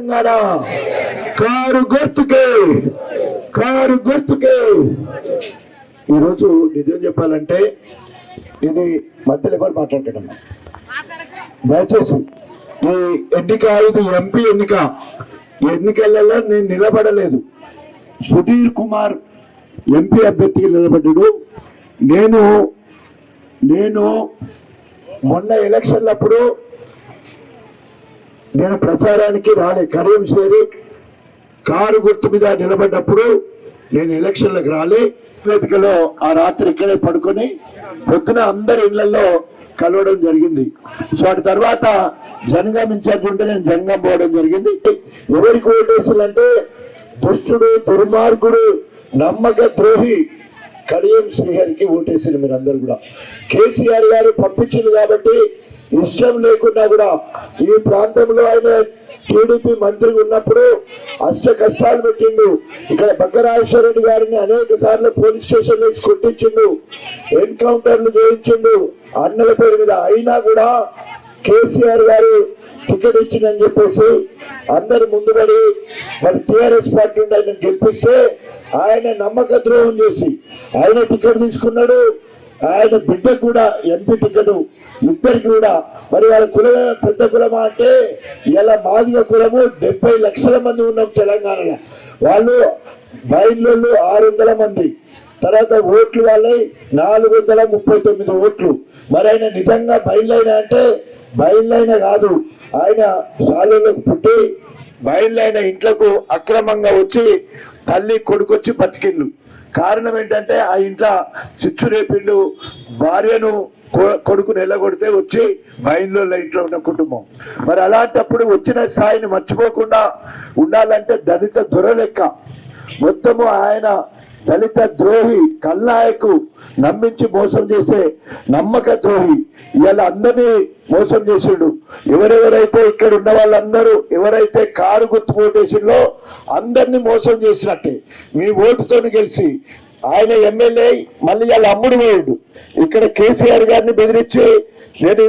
Telangana. Car గుర్తుకే car గుర్తుకే. ఈరోజు నిజం చెప్పాలంటే ఇది మధ్యలో ఎవరు మాట్లాడటం దయచేసి ఈ ఎన్నిక ఇది ఎంపీ ఎన్నిక. ఈ ఎన్నికలలో నేను నిలబడలేదు. సుధీర్ కుమార్ ఎంపీ అభ్యర్థికి నిలబడ్డాడు. నేను నేను మొన్న ఎలక్షన్లప్పుడు నేను ప్రచారానికి రాలే. కరీం షేరీక్ కారు గుర్తు మీద నిలబడ్డప్పుడు నేను ఎలక్షన్లకు రాలే. వేదికలో ఆ రాత్రి ఇక్కడే పడుకొని పొద్దున అందరి ఇళ్ళలో కలవడం జరిగింది. సో అటు తర్వాత జనగాం ఇన్ఛార్జ్ ఉంటే నేను జనగాం పోవడం జరిగింది. ఎవరికి ఓటేసాలంటే దుష్టుడు దుర్మార్గుడు నమ్మక ద్రోహి కడియం శ్రీహరికి ఓటేసింది మీరు అందరు కూడా. కేసీఆర్ గారు పంపించింది కాబట్టి ఇష్టం లేకున్నా కూడా ఈ ప్రాంతంలో ఆయన టీడీపీ మంత్రి ఉన్నప్పుడు అష్ట కష్టాలు పెట్టిండు. ఇక్కడ బక్కరాజేశ్వర రెడ్డి గారిని అనేక సార్లు పోలీస్ స్టేషన్ నుంచి కొట్టించిండు. ఎన్కౌంటర్లు చేయించిండు. అన్నల పేరు మీద అయినా కూడా కేసీఆర్ గారు టికెట్ ఇచ్చిందని చెప్పేసి అందరు ముందుపడి మరి టిఆర్ఎస్ పార్టీ ఉండి ఆయన గెలిపిస్తే ఆయన నమ్మక ద్రోహం చేసి ఆయన టికెట్ తీసుకున్నాడు. ఆయన బిడ్డ కూడా ఎంపీ టికెట్ ఇద్దరికి కూడా. మరి వాళ్ళ కులమే పెద్ద కులమా అంటే ఇలా మాదిగ కులము డెబ్బై లక్షల మంది ఉన్నాం తెలంగాణలో. వాళ్ళు బయలు ఆరు వందల మంది. తర్వాత ఓట్లు వాళ్ళై నాలుగు వందల ముప్పై తొమ్మిది ఓట్లు. మరి ఆయన నిజంగా బయలుదేరిన అంటే బయలుదేరిన కాదు. ఆయన సాలులకు పుట్టి బయలుదేరిన ఇంట్లకు అక్రమంగా వచ్చి తల్లి కొడుకొచ్చి బతికిళ్ళు కారణం ఏంటంటే ఆ ఇంట్లో చిచ్చు రేపిండు భార్యను కొ- నిలగొడితే వచ్చి బయలులో ఇంట్లో ఉన్న కుటుంబం. మరి అలాంటప్పుడు వచ్చిన స్థాయిని మర్చిపోకుండా ఉండాలంటే దళిత దొర లెక్క మొత్తము ఆయన దళిత ద్రోహి కల్నాయకు నమ్మించి మోసం చేసే నమ్మక ద్రోహి. ఇవాళ అందరినీ మోసం చేసిండు. ఎవరెవరైతే ఇక్కడ ఉన్న వాళ్ళందరూ ఎవరైతే కారు గుర్తు ఓటేసిండో అందరినీ మోసం చేసినట్టే. మీ ఓటుతోని గెలిచి ఆయన ఎమ్మెల్యే మళ్ళీ వాళ్ళ అమ్ముడు పోయాడు. ఇక్కడ కేసీఆర్ గారిని బెదిరించి నేను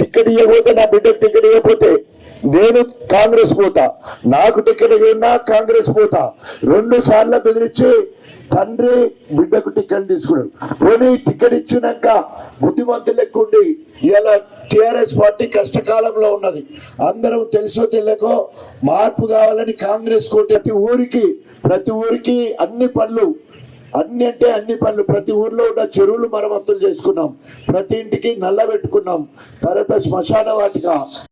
టికెట్ ఇవ్వకపోతే నా బిడ్డకు టికెట్ ఇవ్వకపోతే నేను కాంగ్రెస్ పోతా. నాకు టికెట్ ఇవ్వనా కాంగ్రెస్ పోతా. రెండు సార్లు బెదిరించి తండ్రి బిడ్డకు టికెట్ తీసుకున్నాడు. పోనీ టికెట్ ఇచ్చినాక బుద్ధిమంతులు ఎక్కువ ఉండి ఇలా టిఆర్ఎస్ పార్టీ కష్టకాలంలో ఉన్నది. అందరం తెలుసో తెలియకో మార్పు కావాలని కాంగ్రెస్ కోటి ప్రతి ఊరికి ప్రతి ఊరికి అన్ని పనులు అన్ని అంటే అన్ని పనులు ప్రతి ఊర్లో ఉన్న చెరువులు మరమ్మతులు చేసుకున్నాం. ప్రతి ఇంటికి నల్ల పెట్టుకున్నాం. తర్వాత శ్మశాన వాటిక.